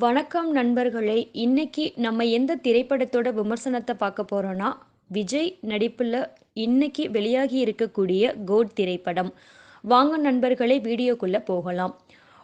வணக்கம் நண்பர்களே! இன்னைக்கு நம்ம எந்த திரைப்படத்தோட விமர்சனத்தை பார்க்க போகிறோன்னா விஜய் நடிப்புல இன்னைக்கு வெளியாகி இருக்கக்கூடிய கோட் திரைப்படம். வாங்க நண்பர்களே வீடியோக்குள்ள போகலாம்.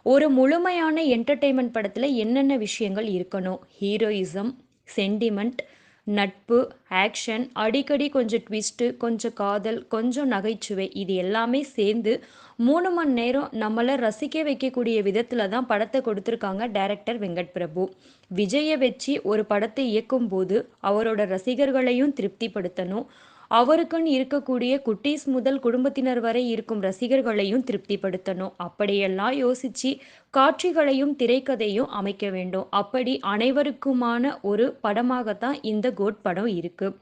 ஒரு முழுமையான என்டர்டெயின்மெண்ட் படத்துல என்னென்ன விஷயங்கள் இருக்கணும்? ஹீரோயிசம், சென்டிமெண்ட் நட்பு, ஆக்ஷன், அடிக்கடி கொஞ்சம் ட்விஸ்ட்டு, கொஞ்சம் காதல், கொஞ்சம் நகைச்சுவை இது எல்லாமே சேர்ந்து மூணு மணி நேரம் நம்மளை ரசிக்க வைக்கக்கூடிய விதத்தில் தான் படத்தை கொடுத்துருக்காங்க டைரக்டர் வெங்கட் பிரபு. விஜயை வச்சு ஒரு படத்தை இயக்கும்போது அவரோட ரசிகர்களையும் திருப்திப்படுத்தணும். அவருக்குன்னு இருக்கக்கூடிய குட்டீஸ் முதல் குடும்பத்தினர் வரை இருக்கும் ரசிகர்களையும் திருப்திப்படுத்தணும். அப்படியெல்லாம் யோசிச்சு காட்சிகளையும், திரைக்கதையும் அமைக்க வேண்டும். அப்படி அனைவருக்குமான ஒரு படமாகத்தான் இந்த கோட் படம் இருக்கு.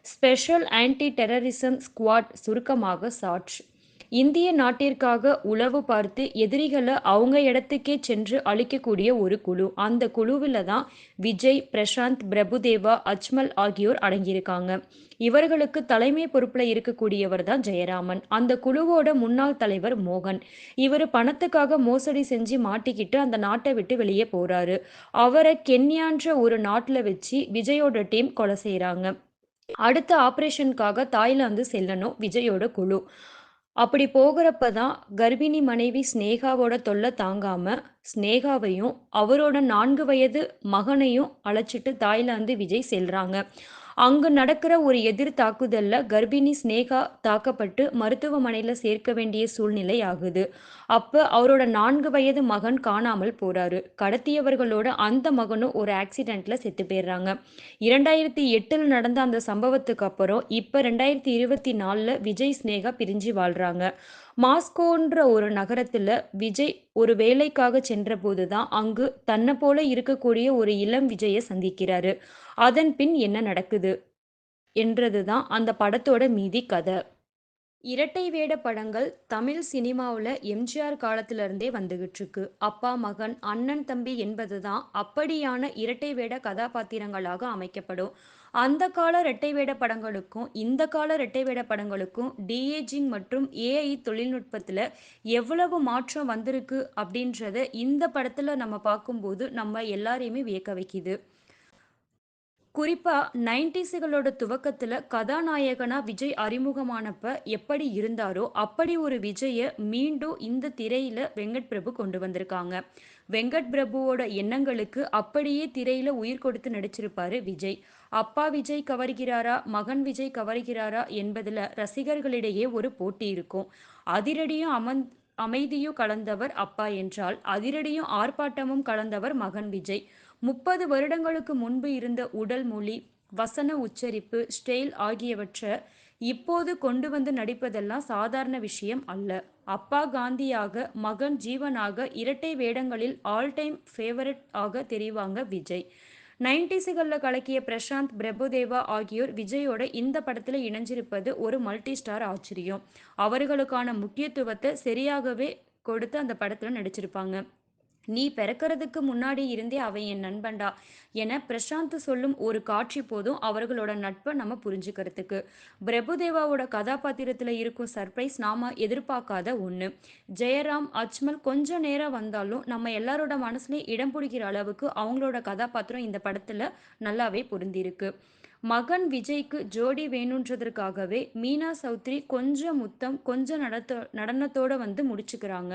ஸ்பெஷல் ஆன்டி டெரரிசம் ஸ்குவாட் சுருக்கமாக சாட்ஸ். இந்திய நாட்டிற்காக உளவு பார்த்து எதிரிகளை அவங்க இடத்துக்கே சென்று அழிக்கக்கூடிய ஒரு குழு. அந்த குழுவில் தான் விஜய், பிரசாந்த், பிரபுதேவா, அஜ்மல் ஆகியோர் அடங்கியிருக்காங்க. இவர்களுக்கு தலைமை பொறுப்பில் இருக்கக்கூடியவர் தான் ஜெயராமன். அந்த குழுவோட முன்னாள் தலைவர் மோகன். இவர் பணத்துக்காக மோசடி செஞ்சு மாட்டிக்கிட்டு அந்த நாட்டை விட்டு வெளியே போறாரு. அவரை கென்யான்ற ஒரு நாட்டில் வச்சு விஜயோட டீம் கொலை செய்கிறாங்க அடுத்த ஆபரேஷனுக்காக தாய்லாந்து செல்லணும் விஜயோட குழு. அப்படி போகிறப்ப தான் கர்ப்பிணி மனைவி ஸ்னேகாவோட தொல்லை தாங்காம ஸ்னேகாவையும் அவரோட நான்கு வயது மகனையும் அழைச்சிட்டு தாய்லாந்து விஜய் செல்றாங்க. அங்கு நடக்கிற ஒரு எதிர் தாக்குதல்ல கர்ப்பிணி ஸ்னேகா தாக்கப்பட்டு மருத்துவமனையில சேர்க்க வேண்டிய சூழ்நிலை ஆகுது. அப்ப அவரோட நான்கு வயது மகன் காணாமல் போறாரு. கடத்தியவர்களோட அந்த மகனும் ஒரு ஆக்சிடென்ட்ல செத்து போயிடுறாங்க இரண்டாயிரத்தி எட்டில் நடந்த அந்த சம்பவத்துக்கு அப்புறம் இப்ப 2024ல விஜய், ஸ்னேகா பிரிஞ்சு வாழ்றாங்க. மாஸ்கோன்ற ஒரு நகரத்தில் விஜய் ஒரு வேலைக்காக சென்றபோது தான் அங்கு தன்னை போல இருக்கக்கூடிய ஒரு இளம் விஜயை சந்திக்கிறாரு. அதன் பின் என்ன நடக்குது? என்றது தான் அந்த படத்தோட மீதி கதை இரட்டை வேட படங்கள் தமிழ் சினிமாவில் எம்.ஜி.ஆர் காலத்திலிருந்தே வந்துகிட்டு இருக்கு அப்பா, மகன், அண்ணன், தம்பி என்பது தான் அப்படியான இரட்டை வேட கதாபாத்திரங்களாக அமைக்கப்படும். அந்த கால இரட்டை வேட படங்களுக்கும், இந்த கால இரட்டை வேட படங்களுக்கும் டிஏஜிங் மற்றும் ஏ.ஐ தொழில்நுட்பத்தில் எவ்வளவு மாற்றம் வந்திருக்கு அப்படின்றத இந்த படத்தில் நம்ம பார்க்கும்போது நம்ம எல்லாரையுமே வியக்க வைக்குது. குறிப்பா 90ஸ்களோட துவக்கத்துல கதாநாயகனா விஜய் அறிமுகமானப்ப எப்படி இருந்தாரோ, அப்படி ஒரு விஜய மீண்டும் இந்த திரையில வெங்கட் பிரபு கொண்டு வந்திருக்காங்க. வெங்கட் பிரபுவோட எண்ணங்களுக்கு அப்படியே திரையில உயிர் கொடுத்து நடிச்சிருப்பாரு விஜய். அப்பா விஜய் கவர்கிறாரா? மகன் விஜய் கவர்கிறாரா? என்பதுல ரசிகர்களிடையே ஒரு போட்டி இருக்கும். அதிரடியும் அமந் அமைதியும் கலந்தவர் அப்பா என்றால், அதிரடியும் ஆர்ப்பாட்டமும் கலந்தவர் மகன் விஜய். 30 வருடங்களுக்கு முன்பு இருந்த உடல் மொழி, வசன உச்சரிப்பு, ஸ்டைல் ஆகியவற்றை இப்போது கொண்டு வந்து நடிப்பதெல்லாம் சாதாரண விஷயம் அல்ல. அப்பா காந்தியாக, மகன் ஜீவனாக இரட்டை வேடங்களில் ஆல் டைம் ஃபேவரட் ஆக தெரிவாங்க விஜய். 90ஸ்கள்ல கலக்கிய பிரசாந்த், பிரபுதேவா ஆகியோர் விஜயோட இந்த படத்தில் இணைஞ்சிருப்பது ஒரு மல்டி ஸ்டார் ஆச்சரியம். அவர்களுக்கான முக்கியத்துவத்தை சரியாகவே கொடுத்து அந்த படத்தில் நடிச்சிருப்பாங்க. "நீ பிறக்கிறதுக்கு முன்னாடி இருந்தே அவன் என் நண்பன்டா" என பிரசாந்த் சொல்லும் ஒரு காட்சி போதும் அவர்களோட நட்பை நம்ம புரிஞ்சுக்கிறதுக்கு பிரபுதேவாவோட கதாபாத்திரத்துல இருக்கும் சர்ப்ரைஸ் நாம எதிர்பார்க்காத ஒண்ணு. ஜெயராம், அஜ்மல் கொஞ்ச நேரம் வந்தாலும் நம்ம எல்லாரோட மனசுலயும் இடம் பிடிக்கிற அளவுக்கு அவங்களோட கதாபாத்திரம் இந்த படத்துல நல்லாவே பொருந்திருக்கு. மகன் விஜய்க்கு ஜோடி வேணுன்றதற்காகவே மீனா சௌத்ரி கொஞ்சம் முத்தம், கொஞ்சம் நடத்த நடனத்தோட வந்து முடிச்சுக்கிறாங்க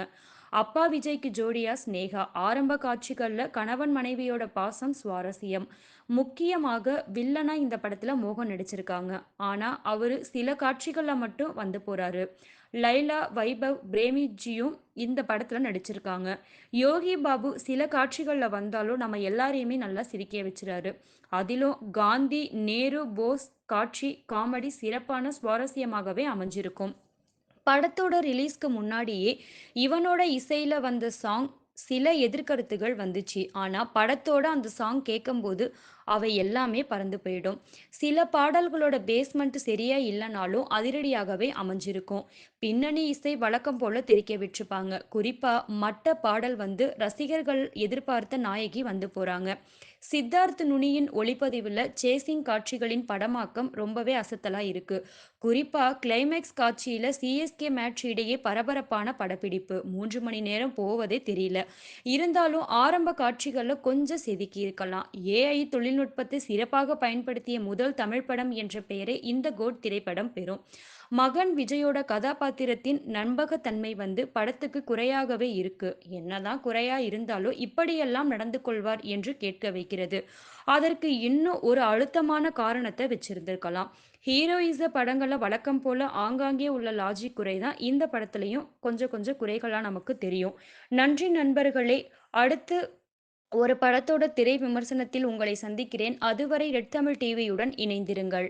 அப்பா விஜய்க்கு ஜோடியா ஸ்னேகா ஆரம்ப காட்சிகள்ல கணவன் மனைவியோட பாசம் சுவாரஸ்யம் முக்கியமாக வில்லனா இந்த படத்துல மோகன் நடிச்சிருக்காங்க. ஆனா அவரு சில காட்சிகள்ல மட்டும் வந்து போறாரு. லைலா, வைபவ், பிரேமிஜியும் இந்த படத்துல நடிச்சிருக்காங்க. யோகி பாபு சில காட்சிகள்ல வந்தாலும் நம்ம எல்லாரையுமே நல்லா சிரிக்க வச்சுறாரு. அதிலும் காந்தி, நேரு, போஸ் காட்சி காமெடி சிறப்பான சுவாரஸ்யமாகவே அமைஞ்சிருக்கும். படத்தோட ரிலீஸ்க்கு முன்னாடியே இவனோட இசையில வந்த சாங் சில எதிர்கருத்துகள் வந்துச்சு. ஆனா படத்தோட அந்த சாங் கேட்கும்போது அவை எல்லாமே பறந்து போயிடும். சில பாடல்களோட பேஸ்மெண்ட் சரியா இல்லைனாலும் அதிரடியாகவே அமைஞ்சிருக்கும். பின்னணி இசை வழக்கம் போல தெறிக்க விட்டுருப்பாங்க. குறிப்பா மட்ட பாடல் வந்து ரசிகர்கள் எதிர்பார்த்த நாயகி வந்து போறாங்க. சித்தார்த் நுனியின் ஒளிப்பதிவில் சேசிங் காட்சிகளின் படமாக்கம் ரொம்பவே அசத்தலாக இருக்கு. குறிப்பாக கிளைமேக்ஸ் காட்சியில் சிஎஸ்கே மேட்ச் இடையே பரபரப்பான படப்பிடிப்பு. மூன்று மணி நேரம் போவதே தெரியல. இருந்தாலும் ஆரம்ப காட்சிகளில் கொஞ்சம் செதுக்கி இருக்கலாம். ஏஐ தொழில்நுட்பத்தை சிறப்பாக பயன்படுத்திய முதல் தமிழ் படம் என்ற பெயரை இந்த கோட் திரைப்படம் பெறும். மகன் விஜயோட கதாபாத்திரத்தின் நண்பகத்தன்மை வந்து படத்துக்கு குறையாகவே இருக்கு. என்னதான் குறையா இருந்தாலும் இப்படியெல்லாம் நடந்து கொள்வார் என்று கேட்க வைக்கிறது. அதற்கு இன்னும் ஒரு அழுத்தமான காரணத்தை வச்சிருந்திருக்கலாம். ஹீரோயிச படங்களை வழக்கம் போல ஆங்காங்கே உள்ள லாஜிக் குறை தான் இந்த படத்துலையும் கொஞ்சம் கொஞ்சம் குறைகளாக நமக்கு தெரியும். நன்றி நண்பர்களே அடுத்து ஒரு படத்தோட திரை விமர்சனத்தில் உங்களை சந்திக்கிறேன். அதுவரை ரெட் தமிழ் டிவியுடன் இணைந்திருங்கள்.